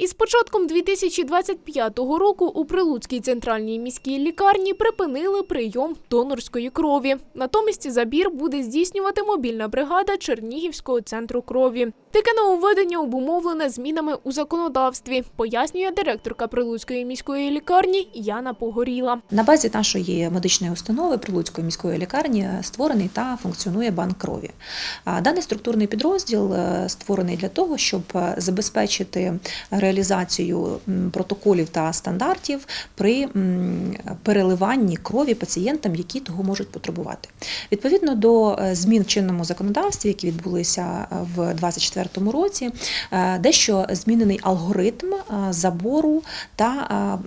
Із початком 2025 року у Прилуцькій центральній міській лікарні припинили прийом донорської крові. Натомість забір буде здійснювати мобільна бригада Чернігівського центру крові. Таке нововведення обумовлене змінами у законодавстві, пояснює директорка Прилуцької міської лікарні Яна Погоріла. На базі нашої медичної установи Прилуцької міської лікарні створений та функціонує банк крові. Даний структурний підрозділ е, створений для того, щоб е, забезпечити реалізацію м, протоколів та стандартів при переливанні крові пацієнтам, які того можуть потребувати. Відповідно до е, змін в чинному законодавстві, які відбулися е, в 2024 році, е, дещо змінений алгоритм забору та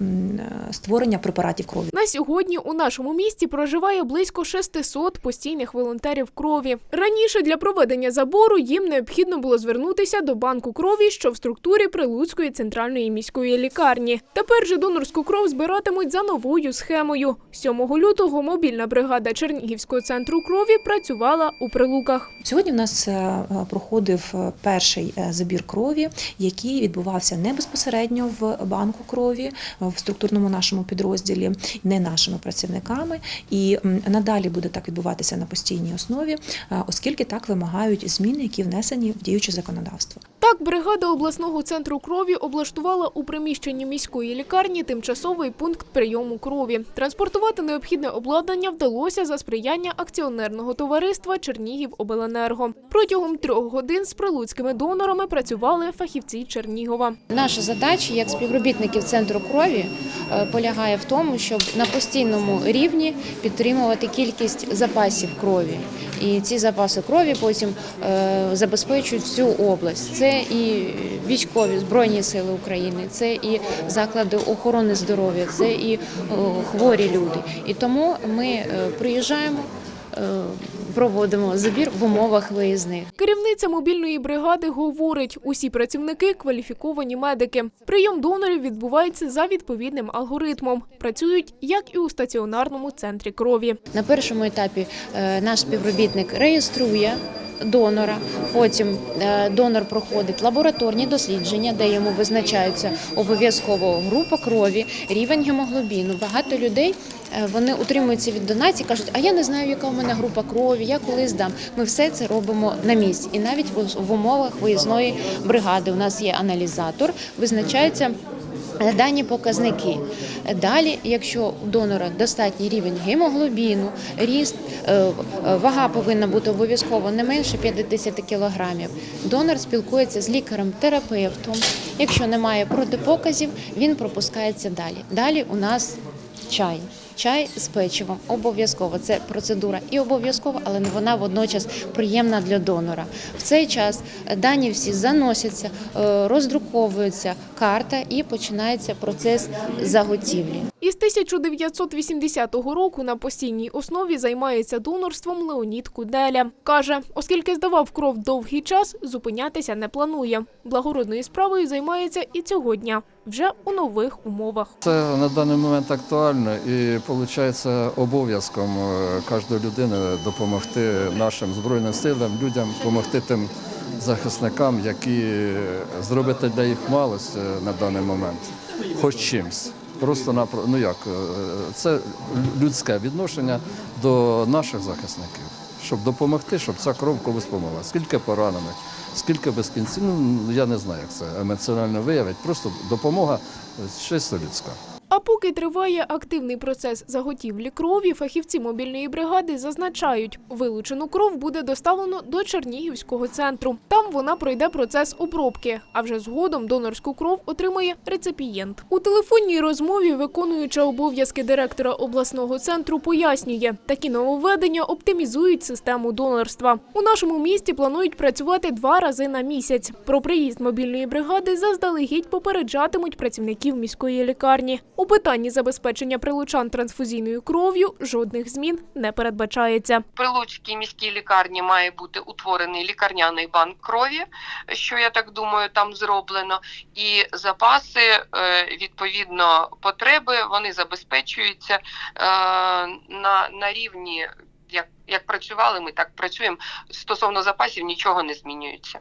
створення препаратів крові. На сьогодні у нашому місті проживає близько 600 постійних волонтерів крові. Раніше для проведення забору їм необхідно було звернутися до банку крові, що в структурі Прилуцької центральної міської лікарні. Тепер же донорську кров збиратимуть за новою схемою. 7 лютого мобільна бригада Чернігівського центру крові працювала у Прилуках. Сьогодні в нас е, проходив е, перший е, забір крові, який відбувався не безпосередньо в банку крові е, в структурному нашому підрозділі, не нашими працівниками. І надалі буде так відбуватися на постійній основі, е, оскільки так вимагають зміни, які внесені в діюче законодавство. Так, бригада обласного центру крові облаштувала у приміщенні міської лікарні тимчасовий пункт прийому крові. Транспортувати необхідне обладнання вдалося за сприяння акціонерного товариства Чернігівобленерго. Протягом трьох годин з прилуцькими донорами працювали фахівці Чернігова. Наша задача як співробітників центру крові е, полягає в тому, щоб на постійному рівні підтримувати кількість запасів крові. І ці запаси крові потім е, забезпечують всю область. Це і військові збройні сили України, це і заклади охорони здоров'я, це і е, хворі люди. І тому ми е, приїжджаємо, е, проводимо забір в умовах виїзних. Керівниця мобільної бригади говорить, усі працівники кваліфіковані медики. Прийом донорів відбувається за відповідним алгоритмом. Працюють як і у стаціонарному центрі крові. На першому етапі наш співробітник реєструє донора. Потім е, донор проходить лабораторні дослідження, де йому визначаються обов'язково група крові, рівень гемоглобіну. Багато людей е, вони утримуються від донації, кажуть, а я не знаю, яка у мене група крові, я коли здам. Ми все це робимо на місці. І навіть в- в умовах виїзної бригади у нас є аналізатор, визначаються. Дані показники. Далі, якщо у донора достатній рівень гемоглобіну, ріст, е, е, вага повинна бути обов'язково не менше 50 кілограмів. Донор спілкується з лікарем-терапевтом. Якщо немає протипоказів, він пропускається далі. Далі у нас чай. Чай з печивом обов'язково. Це процедура і обов'язкова, але вона водночас приємна для донора. В цей час дані всі заносяться, е, роздруковується карта і починається процес заготівлі. Із 1980 року на постійній основі займається донорством Леонід Куделя. Каже, оскільки здавав кров довгий час, зупинятися не планує. Благородною справою займається і цього дня, вже у нових умовах. Це на даний момент актуально і виходить обов'язком е, кожної людини допомогти нашим збройним силам, людям, допомогти тим захисникам, які зробити для їх малость е, на даний момент, хоч чимсь. Просто напро- ну як, е, це людське відношення до наших захисників, щоб допомогти, щоб ця кров колись допомогла. Скільки поранених, скільки без кінців, ну я не знаю, як це емоціонально виявить. Просто допомога е, чисто людська. Поки триває активний процес заготівлі крові, фахівці мобільної бригади зазначають, вилучену кров буде доставлено до Чернігівського центру. Там вона пройде процес обробки, а вже згодом донорську кров отримає реципієнт. У телефонній розмові виконуюча обов'язки директора обласного центру пояснює, такі нововведення оптимізують систему донорства. У нашому місті планують працювати два рази на місяць. Про приїзд мобільної бригади заздалегідь попереджатимуть працівників міської лікарні. Питанні забезпечення прилучан трансфузійною кров'ю жодних змін не передбачається. Прилуцькій міській лікарні має бути утворений лікарняний банк крові, що я так думаю, там зроблено. І запаси е, відповідно потреби вони забезпечуються е, на, на рівні. Як, як працювали, ми так працюємо. Стосовно запасів нічого не змінюється.